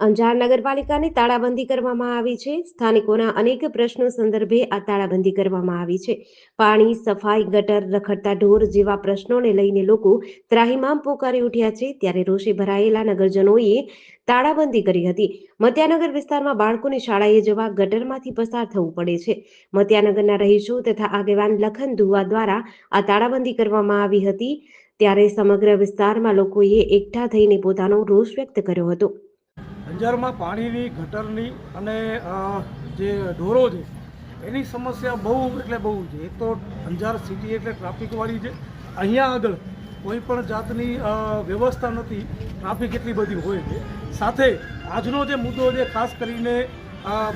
અંજાર નગરપાલિકાની તાળાબંધી કરવામાં આવી છે. સ્થાનિકોના અનેક પ્રશ્નો સંદર્ભે આ તાળાબંધી કરવામાં આવી છે. પાણી, સફાઈ, ગટર, રખડતા ઢોર જેવા પ્રશ્નોને લઈને લોકો ત્રાહીમામ પોકારી ઉઠ્યા છે. ત્યારે રોષે ભરાયેલા નગરજનોએ તાળાબંધી કરી હતી. મત્યાનગર વિસ્તારમાં બાળકોને શાળાએ જવા ગટરમાંથી પસાર થવું પડે છે. મત્યાનગરના રહીશો તથા આગેવાન લખન ધુવા દ્વારા આ તાળાબંધી કરવામાં આવી હતી. ત્યારે સમગ્ર વિસ્તારમાં લોકોએ એકઠા થઈને પોતાનો રોષ વ્યક્ત કર્યો હતો. અંજારમાં પાણીની, ગટરની અને જે ઢોરો છે, એની સમસ્યા બહુ એટલે બહુ છે. એક તો અંજાર સિટી એટલે ટ્રાફિકવાળી છે. અહીંયા આગળ કોઈ પણ જાતની વ્યવસ્થા નથી. ટ્રાફિક એટલી બધી હોય છે. સાથે આજનો જે મુદ્દો છે, ખાસ કરીને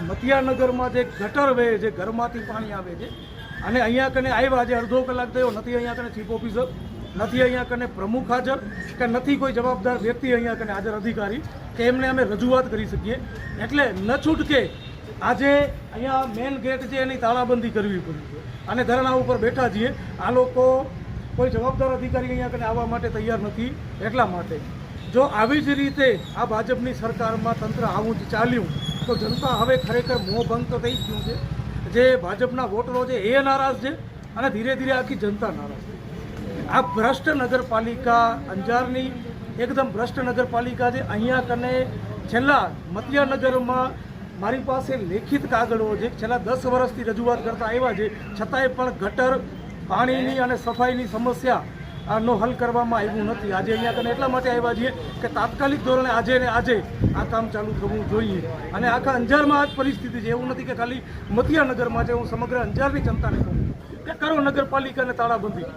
મતિયાનગરમાં જે ગટર વહે છે, ઘરમાંથી પાણી આવે છે. અને અહીંયા કને આવ્યા આજે અડધો કલાક થયો, નથી અહીંયા કને ચીફ ઓફિસર. નથી અહીંયા કને પ્રમુખ હાજર કે નથી કોઈ જવાબદાર વ્યક્તિ અહીંયા કને હાજર અધિકારી કે એમને અમે રજૂઆત કરી શકીએ. એટલે ન છૂટકે આજે અહીંયા મેન ગેટ છે એની તાળાબંધી કરવી પડી છે. અને ધરણા ઉપર બેઠા છીએ. આ લોકો કોઈ જવાબદાર અધિકારી અહીંયા કને આવવા માટે તૈયાર નથી એટલા માટે. જો આવી જ રીતે આ ભાજપની સરકારમાં તંત્ર આવું જ ચાલ્યું, તો જનતા હવે ખરેખર મોહભંગ તો થઈ જ ગયું છે. જે ભાજપના વોટરો છે એ નારાજ છે અને ધીરે ધીરે આખી જનતા નારાજ છે. આ ભ્રષ્ટ નગરપાલિકા અંજારની એકદમ ભ્રષ્ટ નગરપાલિકા છે. અહીંયા કને છેલ્લા મતિયાનગરમાં મારી પાસે લેખિત કાગળો છે. છેલ્લા દસ વર્ષથી રજૂઆત કરતા આવ્યા છે. છતાંય પણ ગટર, પાણીની અને સફાઈની સમસ્યા નો હલ કરવામાં આવ્યું નથી. આજે અહીંયા કને એટલા માટે આવ્યા છીએ કે તાત્કાલિક ધોરણે આજે ને આજે આ કામ ચાલુ થવું જોઈએ. અને આખા અંજારમાં આ જ પરિસ્થિતિ છે. એવું નથી કે ખાલી મતિયાનગરમાં છે. હું સમગ્ર અંજારની જનતાને કહું કે કરો નગરપાલિકાને તાળાબંધી.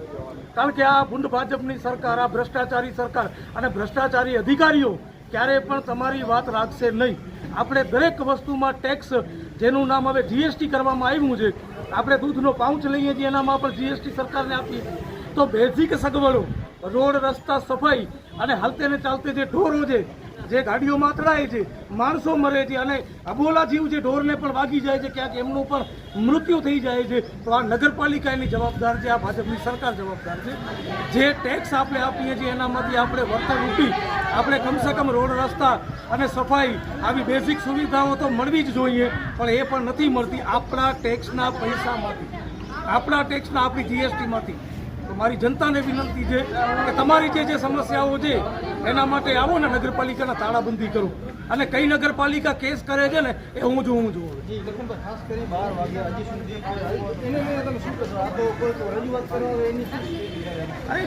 કારણ કે આ ભૂંડ ભાજપની સરકાર, આ ભ્રષ્ટાચારી સરકાર અને ભ્રષ્ટાચારી અધિકારીઓ ક્યારેય પણ તમારી વાત રાખશે નહીં. આપણે દરેક વસ્તુમાં ટેક્સ, જેનું નામ હવે જીએસટી કરવામાં આવ્યું છે, આપણે દૂધનો પાઉચ લઈએ છીએ, એનામાં પણ જીએસટી સરકારને આપીએ તો બેઝિક સગવડો, રોડ, રસ્તા, સફાઈ અને હાલતે ને ચાલતે જે ઢોરો છે જે ગાડીઓમાં અથડાય છે, માણસો મરે છે અને અબોલા જીવ જે ઢોરને પણ વાગી જાય છે, ક્યાંક એમનું પણ મૃત્યુ થઈ જાય છે. તો આ નગરપાલિકા એની જવાબદાર છે, આ ભાજપની સરકાર જવાબદાર છે. જે ટેક્સ આપણે આપીએ છીએ, એનામાંથી આપણે વર્તન રૂપી આપણે કમસે કમ રોડ રસ્તા અને સફાઈ આવી બેઝિક સુવિધાઓ તો મળવી જ જોઈએ, પણ એ પણ નથી મળતી આપણા ટેક્સના પૈસામાંથી. આપણા ટેક્સના આપણી જીએસટીમાંથી તો મારી જનતાને વિનંતી છે કે તમારી જે જે સમસ્યાઓ છે એના માટે આવો ને નગરપાલિકાના તાળાબંધી કરો. અને કઈ નગરપાલિકા કેસ કરે છે ને એ હું જોઉં છું જી લખનભાઈ ખાસ કરી બાર વાગ્યા હજી સુધી કોઈ આવ્યું. એને લઈને તમે શું કહેશો? આ તો કોઈ તો રજૂઆત કરવા આવે એની શું અરે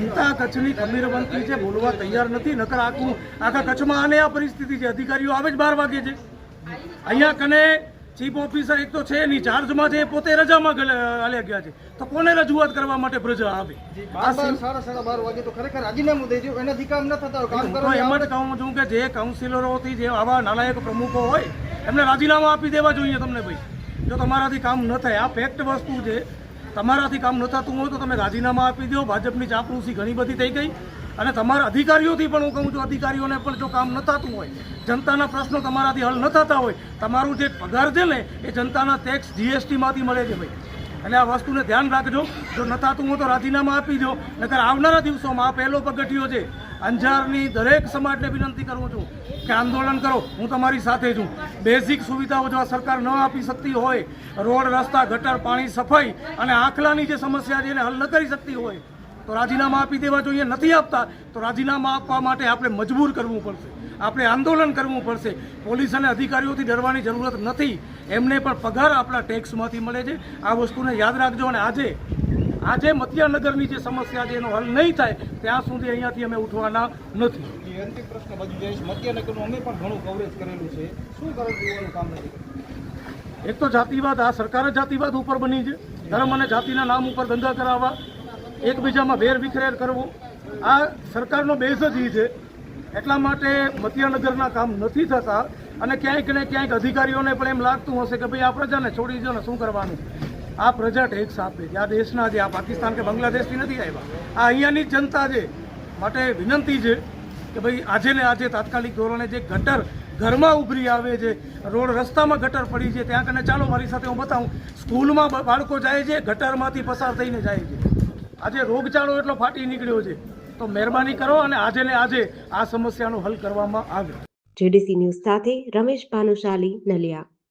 જનતા કચ્છની ખમીરવંતી છે બોલવા તૈયાર નથી નકર આખું આખા કચ્છમાં આને આ પરિસ્થિતિ છે. અધિકારીઓ આવે જ બાર વાગે છે. અહીંયા કને ચીફ ઓફિસર એક તો છે નહીં ચાર્જમાં છે એ પોતે રજામાં હાલ્યા ગયા છે. તો કોને રજૂઆત કરવા માટે પ્રજા આવે? સાડા સાડા બાર વાગે તો ખરેખર રાજીનામું દઈ એનાથી કામ ન થતા કામ હું તો કરો એમ જ કહું છું કે જે કાઉન્સિલરોથી જે આવા નાલાયક પ્રમુખો હોય એમને રાજીનામા આપી દેવા જોઈએ તમને ભાઈ. જો તમારાથી કામ ન થાય આ ફેક્ટ વસ્તુ છે. તમારાથી કામ ન થતું હોય તો તમે રાજીનામા આપી દો ભાજપની ચાપલૂસી ઘણી બધી થઈ ગઈ. અને તમારા અધિકારીઓથી પણ હું કહું છું, અધિકારીઓને પણ જો કામ ન થતું હોય, જનતાના પ્રશ્નો તમારાથી હલ ન થતા હોય, તમારું જે પગાર છે ને, એ જનતાના ટેક્સ જીએસટીમાંથી મળે છે ભાઈ. એટલે આ વસ્તુને ધ્યાન રાખજો. જો ન થતું હોય તો રાજીનામા આપી દો. નકર આવનારા દિવસોમાં આ પહેલો પગથિયો છે, અંજારની દરેક સમાજને વિનંતી કરું છું કે આંદોલન કરો. હું તમારી સાથે છું. બેઝિક સુવિધાઓ જો સરકાર ન આપી શકતી હોય, રોડ, રસ્તા, ગટર, પાણી, સફાઈ અને આખલાની જે સમસ્યા છે એને હલ ન કરી શકતી હોય તો રાજીનામા આપી દેવા જોઈએ નથી આપતા તો રાજીનામા આપવા માટે આપણે મજબૂર કરવું પડશે. આપણે આંદોલન કરવું પડશે. પોલીસ અને અધિકારીઓથી ડરવાની જરૂરત નથી. એમને પણ પગાર આપણા ટેક્સમાંથી મળે છે. આ વસ્તુને યાદ રાખજો અને આજે આજે મતિયાનગરની જે સમસ્યા છે એનો હલ નહીં થાય ત્યાં સુધી અહીંયાથી અમે ઉઠવાના નથી. અંતિમ પ્રશ્ન બાજુ જઈશ મધ્યનગરનું અમે પણ ઘણું કવરેજ કરેલું છે. શું કરો કામ નથી? એક તો જાતિવાદ આ સરકાર જ જાતિવાદ ઉપર બની છે. ધર્મ અને જાતિના નામ ઉપર ધંધા કરાવવા. એકબીજામાં વેર વિખરેર કરવો. આ સરકારનો બેઝ જ એ છે. એટલા માટે મતિયાનગરના કામ નથી થતા અને ક્યાંક ને ક્યાંક અધિકારીઓને પણ એમ લાગતું હશે કે ભાઈ આ પ્રજાને છોડી દો ને શું કરવાનું? આ પ્રજા ટેક્સ આપે. છે આ દેશના જે, આ પાકિસ્તાન કે બાંગ્લાદેશથી નથી આવ્યા. આ અહીંયાની જનતા છે. માટે વિનંતી છે કે ભાઈ આજે ને આજે તાત્કાલિક ધોરણે જે ગટર ઘરમાં ઉભરી આવે છે, રોડ રસ્તામાં ગટર પડી છે, ત્યાં કને ચાલો મારી સાથે હું બતાવું. સ્કૂલમાં બાળકો જાય છે, ગટરમાંથી પસાર થઈને જાય છે. આજે રોગચાળો એટલો ફાટી નીકળ્યો છે. તો મહેરબાની કરો અને આજે ને આજે આ સમસ્યાનો હલ કરવામાં આવે. જેડીસી ન્યૂઝ સાથે રમેશ ભાનુશાલી નલિયા.